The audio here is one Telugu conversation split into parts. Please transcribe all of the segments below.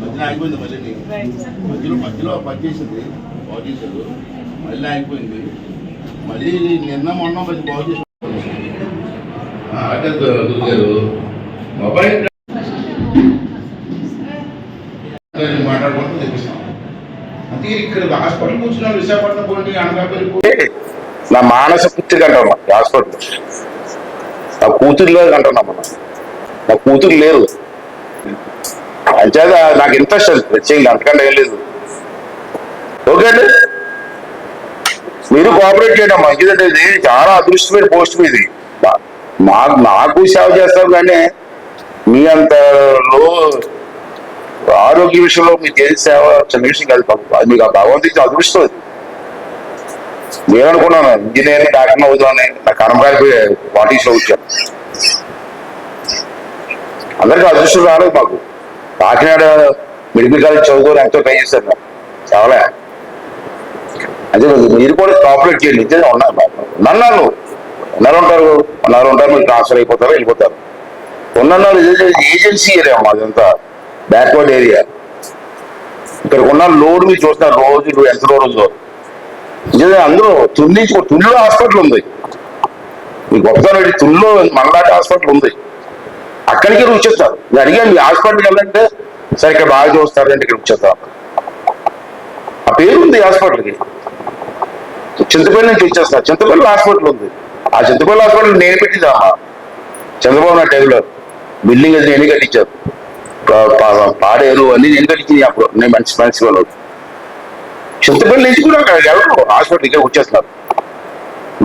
మధ్యలో ఆగిపోయింది మళ్ళీ. మధ్యలో మధ్యలో పనిచేసింది బాగు చేశారు మళ్ళీ ఆగిపోయింది. మళ్ళీ నిన్న మొన్న మళ్ళీ బాగు గారు మొబైల్ మాట్లాడుకుంటూ తెప్పిస్తాం నా మానస పుత్రిక అంటాం హాస్పిటల్. నా కూతురు లేదు అంటున్నాం మనం నా కూతురు లేదు. అంచేత నాకు ఇంట్రెస్ట్ అది ప్రత్యేకంగా అంతకంటే ఏం లేదు. ఓకే అండి? మీరు కోఆపరేట్ చేయడం మంచిదంటే ఇది చాలా అదృష్టమైన పోస్ట్ మీది. మాకు నాకు సేవ చేస్తాం కానీ మీ అంత లో ఆరోగ్య విషయంలో మీకు ఏది సేవ చిన్న విషయం కాదు పాపం. అది మీకు ఆ భగవంతుడికి అదృష్టం అది. నేను అనుకున్నాను ఇంజనీర్ డాక్టర్ అవుతామని నా కర్మకాయ పార్టీస్లో వచ్చాను అందరికీ అదృష్టం రాలేదు మాకు. కాకినాడ మెడికల్ కాలేజ్ చదువుకొని ఎంతో ట్రై చేశారు నాకు. చాలా అదే మీరు కూడా కాపరేట్ చేయండి. నిజంగా ఉన్నారు ఉన్నాను ఉన్నారు ఉంటారు. ఉన్నారు ఉంటారు. మీరు ట్రాన్స్ఫర్ అయిపోతారు వెళ్ళిపోతారు. ఉన్న ఏజెన్సీ ఏరియా మాదంతా బ్యాక్వర్డ్ ఏరియా ఇక్కడ ఉన్న లోడ్ మీరు చూస్తారు రోజు ఎంత లోడ్ ఉందో. నిజంగా అందరూ తుల్లి తుల్లో హాస్పిటల్ ఉంది. మీ గొప్పతనం తుల్లో మనలాంటి హాస్పిటల్ ఉంది. అక్కడికి వచ్చేస్తారు నేను అడిగాను మీ హాస్పిటల్కి వెళ్ళంటే సరే ఇక్కడ బాగా చూస్తారంటే ఇక్కడ వచ్చేస్తాం ఆ పేరు ఉంది హాస్పిటల్కి చింతపల్లి నుంచి వచ్చేస్తారు చింతపల్లి హాస్పిటల్ ఉంది. ఆ చింతపల్లి హాస్పిటల్ నేను పెట్టిందమ్మా చంద్రబాబు నాయుడు టైంలో. బిల్డింగ్ అది నేనే కట్టించాను. పాడేరు అన్ని నేను గడిచింది అప్పుడు నేను మంచి మంచి వాళ్ళు. చింతపల్లి నుంచి కూడా అక్కడ హాస్పిటల్ ఇక్కడ వచ్చేస్తున్నారు.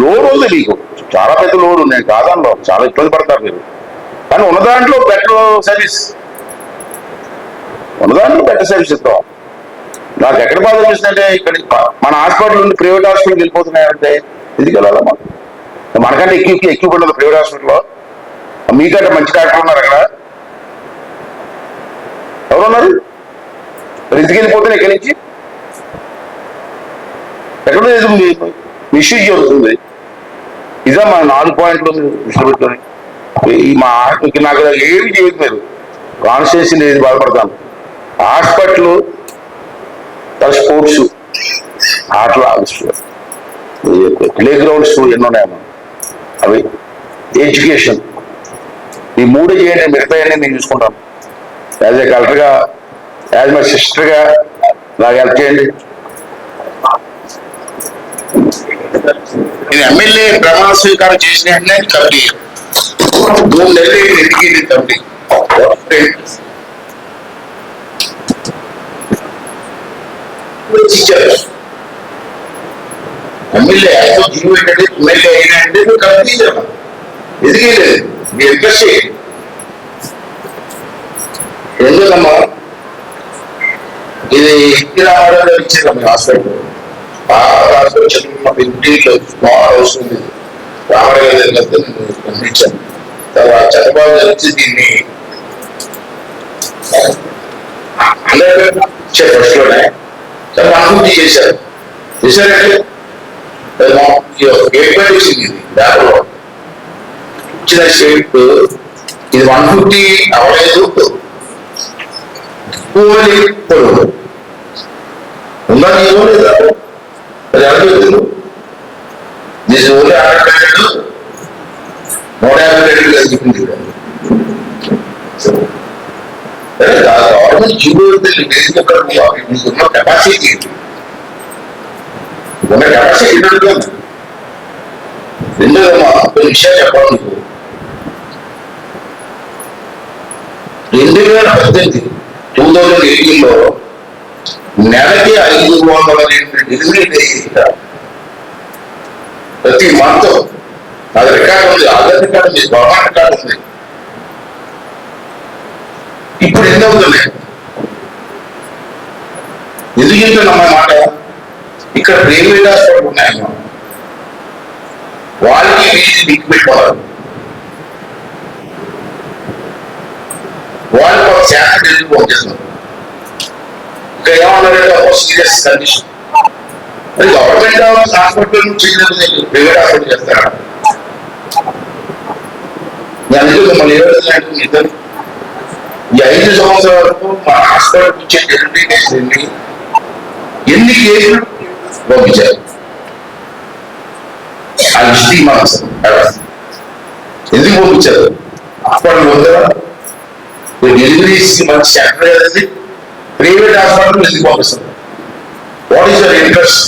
లోడ్ ఉంది మీకు. చాలా పెద్ద లోడ్ నేను కాదనలో చాలా ఇబ్బంది పడతారు మీరు. కానీ ఉన్న దాంట్లో బెటర్ సర్వీస్. ఉన్న దాంట్లో బెటర్ సర్వీస్ ఇస్తాం. నాకు ఎక్కడ బాధ అనిపిస్తుందంటే ఇక్కడ మన హాస్పిటల్ నుండి ప్రైవేట్ హాస్పిటల్కి వెళ్ళిపోతున్నాయంటే ఎందుకు వెళ్ళాలమ్మా మనకంటే ఎక్కువ ఎక్కువ ఉండదు ప్రైవేట్ హాస్పిటల్లో. మీకంటే మంచి డాక్టర్ ఉన్నారు అక్కడ. మరి ఎందుకు ఇక్కడి నుంచి? ఎక్కడో ఎదుగుంది ఇష్యూ జరుగుతుంది ఇదే మా నాలుగు పాయింట్లు విషయం పెట్టుకొని ఈ మా ఇక నాకు ఏమి చేయదు మీరు కాన్స్టిట్యూన్సీ లేదు బాధపడతాను. హాస్పిటల్ తర్వాత స్పోర్ట్స్ ఆటలు ప్లే గ్రౌండ్స్ ఎన్నో ఉన్నాయమ్మా అవి ఎడ్యుకేషన్. ఈ మూడు చేయండి మిగతా నేను చూసుకుంటాను. యాజ్ ఏ కలెక్టర్గా యాజ్ మై సిస్టర్గా నాకు హెల్ప్ చేయండి నేను ఎమ్మెల్యే ప్రమాణ స్వీకారం చేసిన వెంటనే కమిటీ మూడు నెలలు ఎడ్యుకేటెడ్ కమిటీ ఇచ్చారు ఎమ్మెల్యే యాక్ట్ జీవో ఏంటంటే ఎమ్మెల్యే అయినా అంటే నువ్వు కమిటీ ఇచ్చారు ఎందుకే లేదు మీ ఇంట్రెస్ట్ చేయండి ఎందుకమ్మా ఇది ఇంటి రావడం ఇచ్చారు మీ హాస్పిటల్ ఆలోచన ఇంటిలో స్మాల్ హౌస్ ఉంది దగ్గర పంపించాను తర్వాత చంద్రబాబు గారు వచ్చి దీన్ని హండ్రెడ్ చాలా అనుభూతి చేశారు. చేశారంటే గేట్ వచ్చింది ఇది ఇచ్చిన షేప్ ఇది వన్ ఫిఫ్టీ అవ్వలేదు పొడవు ఉందా నీలో లేదా? అది ఎలా నీ దీని ఓన్లీ హండ్రెడ్ నూట యాభై రేట్లు చెప్పింది గవర్నమెంట్ జీవో మీకున్న కెపాసిటీ ఉన్న కెపాసిటీ ఏంటంటే రెండోదమ్మా కొన్ని విషయాలు చెప్పాలి మీకు రెండు వేల పద్దెనిమిది టూ థౌజండ్ ఎయిటీన్ లో నెలకి ఐదు వందల రెండు డెలివరీ చేయించారు ప్రతి మంత్. అది రికార్డు ఉంది ఆధార్ రికార్డు ఉంది గవర్నమెంట్ రికార్డు ఉంది. ఇప్పుడు ఎంత అవుతుంది ఎందుకు చెప్తున్నాం మాట? ఇక్కడ ప్రైవేట్ హాస్పిటల్ ఉన్నాయమ్మా వాళ్ళకి వీధి దిక్కు పెట్టుకోవాలి. వాళ్ళు ఒక శాఖ తెలుగు పంపిస్తున్నారు ఇక్కడ ఏమన్నారంటే ఒక సీరియస్ కండిషన్ మరి గవర్నమెంట్ హాస్పిటల్ ప్రైవేట్ హాస్పిటల్ చేస్తారా నేను అందుకే ఇద్దరు ఈ ఐదు సంవత్సరాల వరకు మా హాస్పిటల్ ఇచ్చే డెలివరీ కేసులు ఎన్ని కేసులు పంపించారు ఆ ఎందుకు పంపించారు హాస్పిటల్ ఉందా డెలివరీస్ మంచి సెంటర్ కదండి ప్రైవేట్ హాస్పిటల్ ఎందుకు పంపిస్తారు వాట్ ఈస్ యువర్ ఇంట్రెస్ట్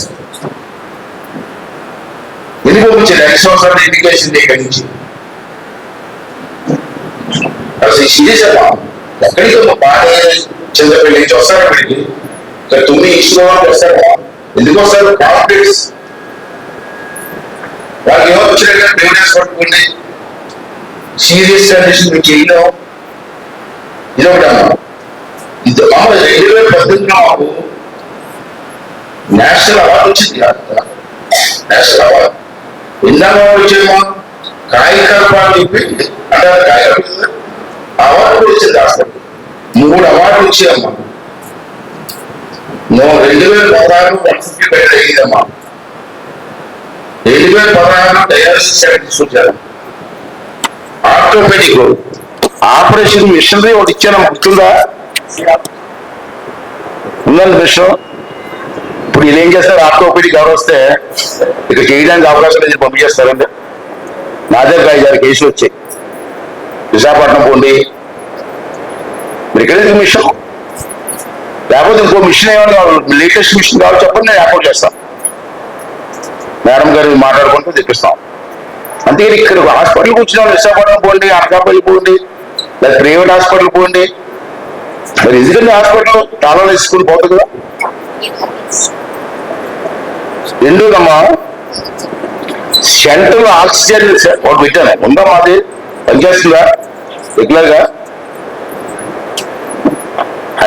ఎందుకు పంపించారు ఐదు సంవత్సరాలు ఎడ్యుకేషన్ ఇక్కడి నుంచి అసలు సీరియస్ అమ్మా ఎక్కడికి ఒక బాధ చంద్రపల్లి నుంచి వస్తారు అక్కడికి ఇక్కడ తొమ్మిది ఇచ్చిన వాళ్ళు వస్తారు ఎందుకు వస్తారు కాంప్లెక్స్ వాళ్ళకి ఏమో వచ్చినట్టు ప్రైవేట్ హాస్పిటల్ ఉంది సీరియస్ కండిషన్ మీకు చేయడం ఇది ఒకటి అమ్మా ఇది మామూలు రెండు వేల పద్దెనిమిదిలో మాకు నేషనల్ అవార్డు వచ్చింది నేషనల్ అవార్డు ఎన్ని అవార్డు వచ్చాయమ్మా చెప్పి అంటే కాయకల్ప అవార్డు వచ్చింది హాస్పిటల్ మూడు అవార్డు వచ్చాయమ్మా రెండు వేల పదహారు వన్ ఫిఫ్టీ అయ్యిందమ్మా రెండు వేల పదహారు డయాలసిస్ తీసుకొచ్చారు ఆర్థోపెడిక్ ఆపరేషన్ మిషనరీ ఒకటి ఇచ్చాను? గుర్తుందా? ఉందండి విషయం ఇప్పుడు వీళ్ళు ఏం చేస్తారు? ఆర్థోపెడిక్ ఎవరు వస్తే ఇక చేయడానికి అవకాశం లేదు పంపించేస్తారండి. నా దగ్గర ఐదారు కేసులు వచ్చాయి. విశాఖపట్నం పోండి. మీరు ఇక్కడ మిషన్. లేకపోతే ఇంకో మిషన్ ఏమైనా లేటెస్ట్ మిషన్ కావాలి చెప్పండి నేను అకౌంట్ చేస్తాను మేడం గారు మాట్లాడుకుంటూ తెప్పిస్తాం అంతే ఇక్కడ హాస్పిటల్కి వచ్చిన వాళ్ళు విశాఖపట్నం పోండి అనకాపల్లి పోండి లేదా ప్రైవేట్ హాస్పిటల్ పోండి. మరి ఎందుకంటే హాస్పిటల్ తాళాలు వేసుకుని పోతుంది కదా? ఎందుకమ్మా? సెంట్రల్ ఆక్సిజన్ ఒకటి పెట్టాను. ఉందా మాది? పనిచేస్తుందా? రెగ్యులర్గా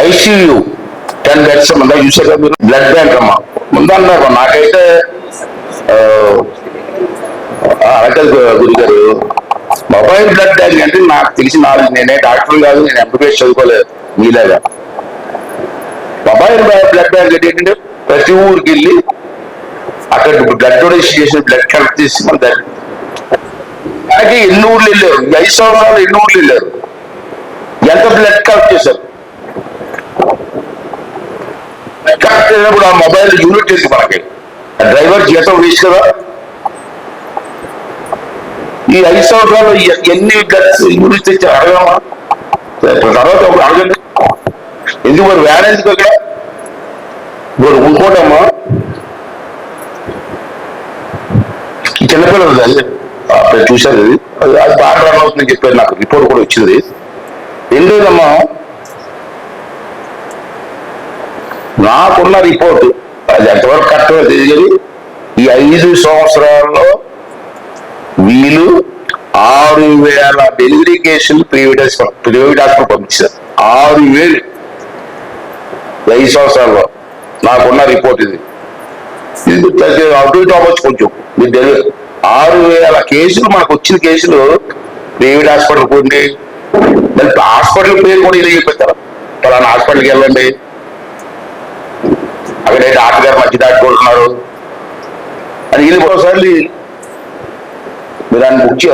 ఐసీయూ. టెన్ బెడ్స్ ఉందా చూసారా మీరు? బ్లడ్ బ్యాంక్ అమ్మా. ఉందన్నారు నాకైతే ఆ, గురి గారు మొబైల్ బ్లడ్ బ్యాంక్ అంటే నాకు తెలిసి నాలుగు నేనే డాక్టర్ కాదు నేను ఎంబీబీఎస్ చదువుకోలేదు. మీలాగా మొబైల్ బ్లడ్ బ్యాంక్ ఏంటంటే ప్రతి ఊరికి వెళ్ళి అక్కడ బ్లడ్ డొనేషన్ చేసి బ్లడ్ కలెక్ట్ చేసి మన దగ్గర. అలాగే ఎన్ని ఊర్లు వెళ్ళారు? ఐదు సంవత్సరాలు ఎన్ని ఊర్లు వెళ్ళారు? ఎంత బ్లడ్ కలెక్ట్ చేశారు? కలెక్ట్ చేసినప్పుడు ఆ మొబైల్ యూనిట్ ఎందుకు మనకి? ఆ డ్రైవర్ జీతం వేసి కదా? ఈ ఐదు సంవత్సరాలు ఎన్ని బ్లడ్స్ యూనిట్ తెచ్చి అడగమా? తర్వాత ఒక అడగండి. ఎందుకు మరి వ్యాన్ ఎందుకు అక్కడ ఇప్పుడు ఇంకోటమ్మా చిన్నపిల్లలు అది అప్పుడు చూశారు అది అది బాగా రన్ అవుతుందని చెప్పారు నాకు. రిపోర్ట్ కూడా వచ్చింది. రెండోదమ్మా నాకున్న రిపోర్ట్ అది ఎంతవరకు కరెక్ట్గా తెలియదు. ఈ ఐదు సంవత్సరాల్లో వీళ్ళు ఆరు వేల డెలివరీ కేసులు ప్రైవేట్ హాస్పిటల్ ప్రైవేట్ హాస్పిటల్ పంపించారు. ఆరు వేలు. ఐదు సంవత్సరాల్లో నాకున్న రిపోర్ట్ ఇది. ఇది అటు ఇటు అవ్వచ్చు కొంచెం మీరు తెలియదు ఆరు వేల కేసులు మనకు వచ్చిన కేసులు ప్రైవేట్ హాస్పిటల్ పోండి మళ్ళీ హాస్పిటల్ పేరు కూడా ఇలా చెప్పేస్తారు. ఫలానా హాస్పిటల్కి వెళ్ళండి. అక్కడే డాక్టర్ గారు మధ్య దాటుకుంటున్నారు అని వీళ్ళు ఒకసారి మీరు దాన్ని బుక్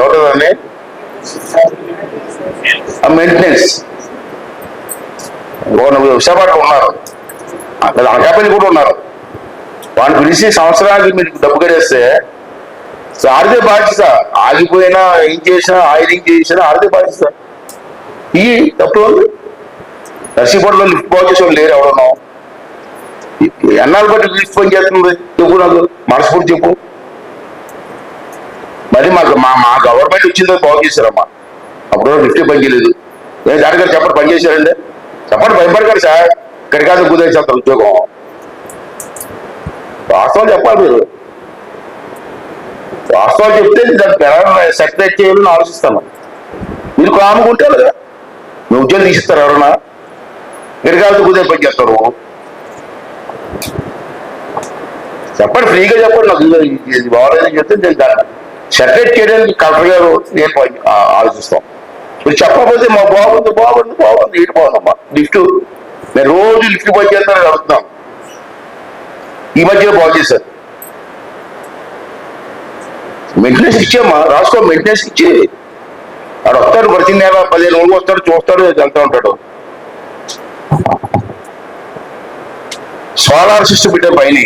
ఎవరు మెయింటెనెన్స్ మెయింటెనెన్స్ విశాఖపట్నం ఉన్నారు. అక్కడ అనకాపల్లి కూడా ఉన్నారు. వాడిని పిలిచి సంవత్సరానికి మీరు డబ్బు కట్టేస్తే ఆడితే బాధ్యత. ఆగిపోయినా ఏం చేసినా ఆయిలింగ్ చేసినా ఆడితే బాధ్యత. ఈ తప్పుడు నర్సీపట్నంలో లిఫ్ట్ బాగు చేసే లేరు ఎవడన్నా ఎన్నాళ్ళు బట్టి లిఫ్ట్ పని చేస్తుంది చెప్పు నాకు. మనస్ఫూర్తి చెప్పు. మరి మాకు మా మా గవర్నమెంట్ వచ్చిందో బాగు చేశారమ్మా. అప్పుడు లిఫ్ట్ పని చేయలేదు. నేను డాక్టర్ గారు చెప్పండి పని చేశారండి? చెప్పండి భయపడకండి సార్. ఇక్కడ కుదిరించేంత ఉద్యోగం. వాస్తవం చెప్పాలి మీరు. వాస్తవాలు చెప్తే దానికి ఎలా సెటిల్ చేయాలని ఆలోచిస్తాను. మీరు కాముకుంటే కదా. మీ ఉద్యోగం తీసిస్తారు ఎవరన్నా. ఇక్కడ కాదు కుదిరే పని చేస్తారు. చెప్పండి ఫ్రీగా చెప్పండి నాకు. ఇది- బాగాలేదని చెప్తే నేను దాన్ని చేయడానికి కలెక్టర్ గారు నేను ఆలోచిస్తాం. మీరు చెప్పకపోతే మా బాగుంది బాగుంది బాగుంది ఇటు బాగుందమ్మా. లిఫ్ట్ నేను రోజు లిఫ్ట్ బాగు చేస్తానని అడుగుతున్నాను. ఈ మధ్య బాగు చేశారు. మెయింటెనెన్స్ ఇచ్చేమ్మా రాసుకో మెయింటెనెన్స్ ఇచ్చి. అక్కడ వస్తాడు ప్రతి నెల పదిహేను రోజులు వస్తాడు చూస్తాడు వెళ్తూ ఉంటాడు. సోలార్ సిస్టమ్ పెట్టే పైన.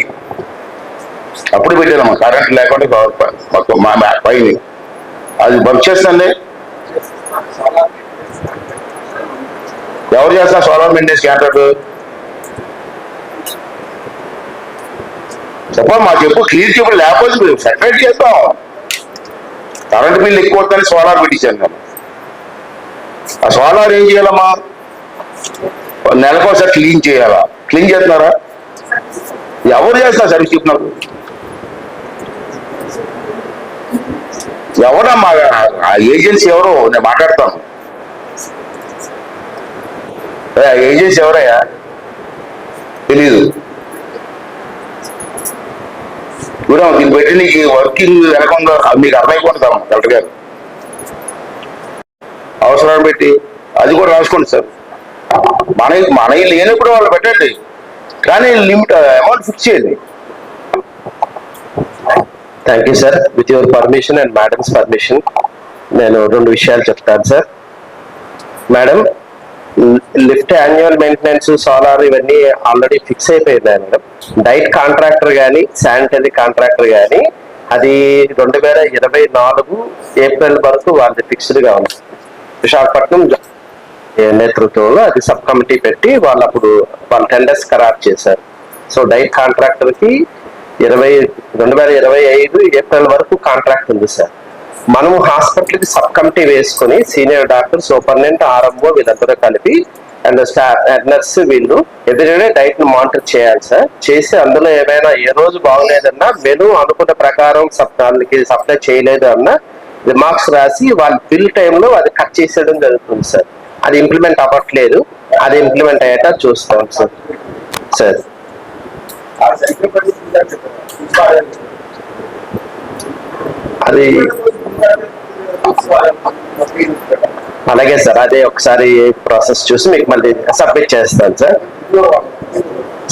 అప్పుడు పెట్టారమ్మా కరెంట్ లేకుండా పవర్ మా పైన. అది వర్క్ చేస్తుంది ఎవరు చేస్తారు సోలార్ మెయింటెనెన్స్ క్యాంటర్ చెప్పమ్మా చెప్పు క్లియర్ చెప్పు లేకపోతే మేము సెపరేట్ చేస్తాం. కరెంట్ బిల్ ఎక్కువ వస్తుందని సోలార్ పెట్టించాను నేను. ఆ సోలార్ ఏం చేయాలమ్మా? నెలకోసారి క్లీన్ చేయాలా? క్లీన్ చేస్తున్నారా? ఎవరు చేస్తారు సర్వీస్ చెప్పినప్పుడు ఎవరమ్మా? ఆ ఏజెన్సీ ఎవరు? నేను మాట్లాడతాను. ఆ ఏజెన్సీ ఎవరయ్యా? తెలీదు. చూడం దీన్ని పెట్టి నీకు వర్కింగ్ వెనకుండా మీకు అర్థమైపోతుందాం కలెక్టర్ గారు అవసరాన్ని పెట్టి అది కూడా రాసుకోండి సార్. మన మనవి లేనప్పుడు వాళ్ళు పెట్టండి. కానీ లిమిట్ అమౌంట్ ఫిక్స్ చేయండి. Thank you sir with your permission and madams permission నేను రెండు విషయాలు చెప్తాను sir madam lift annual maintenance solar ఇవన్నీ ఆల్రెడీ ఫిక్స్ అయిపోయినాయి మేడం డైట్ కాంట్రాక్టర్ కానీ శానిటరీ కాంట్రాక్టర్ కానీ అది రెండు వేల ఇరవై నాలుగు ఏప్రిల్ వరకు వాళ్ళది ఫిక్స్డ్గా ఉంది. విశాఖపట్నం నేతృత్వంలో అది సబ్ కమిటీ పెట్టి వాళ్ళు అప్పుడు వాళ్ళు టెండర్స్ ఖరారు చేశారు. సో డైట్ కాంట్రాక్టర్కి ఇరవై రెండు వేల ఇరవై ఐదు ఏప్రిల్ వరకు కాంట్రాక్ట్ ఉంది సార్. మనము హాస్పిటల్కి సబ్ కమిటీ వేసుకొని సీనియర్ డాక్టర్ సూపరింటెండెంట్ ఆర్ఎంఓ వీళ్ళందరూ కలిపి అండ్ స్టాఫ్ నర్స్ వీళ్ళు ఎవ్రీడే డైట్ను మానిటర్ చేయాలి సార్. చేసి అందులో ఏమైనా ఏ రోజు బాగలేదన్నా మెను అనుకున్న ప్రకారం వాళ్ళకి దానికి సప్లై చేయలేదు అన్నా రిమార్క్స్ రాసి వాళ్ళ బిల్ టైంలో అది కట్ చేసేయడం జరుగుతుంది సార్. అది ఇంప్లిమెంట్ అవ్వట్లేదు. అది ఇంప్లిమెంట్ అయ్యాక చూస్తాం సార్. సార్. అది అలాగే సార్ అదే ఒకసారి ప్రాసెస్ చూసి మీకు మళ్ళీ సబ్మిట్ చేస్తాను సార్.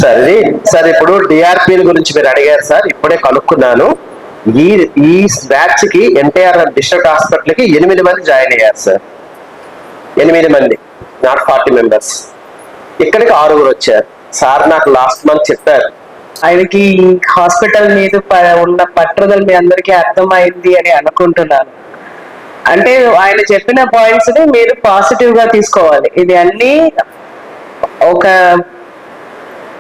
సార్ ఇది సార్ ఇప్పుడు డిఆర్పి గురించి మీరు అడిగారు సార్ ఇప్పుడే కనుక్కున్నాను. ఈ ఈ బ్యాచ్కి ఎన్టీఆర్ డిస్ట్రిక్ట్ హాస్పిటల్కి ఎనిమిది మంది జాయిన్ అయ్యారు సార్. ఎనిమిది మంది నాట్ ఫార్టీ మెంబర్స్. ఇక్కడికి ఆరుగురు వచ్చారు. సార్ నాకు లాస్ట్ మంత్ చెప్పారు. ఆయనకి హాస్పిటల్ మీద ప- ఉన్న పట్టుదల మీ అందరికీ అర్థమైంది అని అనుకుంటున్నాను. అంటే ఆయన చెప్పిన పాయింట్స్ని మీరు పాజిటివ్గా తీసుకోవాలి. ఇది అన్ని ఒక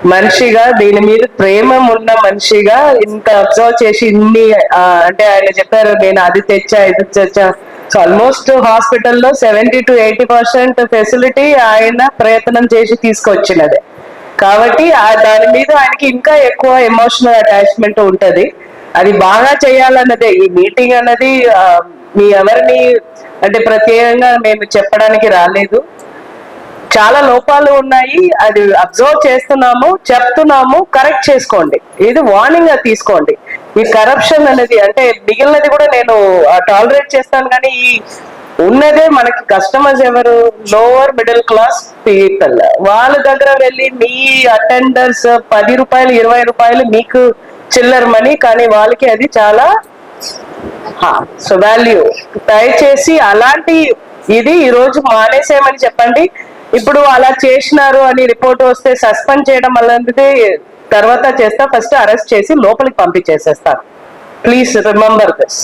మనిషిగా దీని మీద ప్రేమ ఉన్న మనిషిగా ఇంత అబ్జర్వ్ చేసి ఇన్ని అంటే ఆయన చెప్పారు నేను అది తెచ్చా ఇది తెచ్చా. సో ఆల్మోస్ట్ హాస్పిటల్లో seventy to eighty percent facility ఆయన ప్రయత్నం చేసి తీసుకొచ్చినదే. కాబట్టి ఆ దాని మీద ఆయనకి ఇంకా ఎక్కువ ఎమోషనల్ అటాచ్మెంట్ ఉంటది. అది బాగా చేయాలన్నదే ఈ మీటింగ్ అన్నది మీ ఎవరిని అంటే ప్రత్యేకంగా మేము చెప్పడానికి రాలేదు. చాలా లోపాలు ఉన్నాయి అది అబ్జర్వ్ చేస్తున్నాము చెప్తున్నాము కరెక్ట్ చేసుకోండి. ఇది వార్నింగ్గా తీసుకోండి. ఈ కరప్షన్ అనేది అంటే మిగిలినది కూడా నేను టాలరేట్ చేస్తాను కానీ ఈ ఉన్నదే మనకి కస్టమర్స్ ఎవరు? లోవర్ మిడిల్ క్లాస్ పీపుల్ వాళ్ళ దగ్గర వెళ్ళి మీ అటెండర్స్ పది రూపాయలు ఇరవై రూపాయలు మీకు చిల్లర మనీ కానీ వాళ్ళకి అది చాలా సో వాల్యూ దయచేసి అలాంటి ఇది ఈ రోజు మానేసేయమని చెప్పండి. ఇప్పుడు అలా చేసినారు అని రిపోర్ట్ వస్తే సస్పెండ్ చేయడం అలాంటిది తర్వాత చేస్తా ఫస్ట్ అరెస్ట్ చేసి లోపలికి పంపించేసేస్తారు ప్లీజ్ రిమెంబర్ దిస్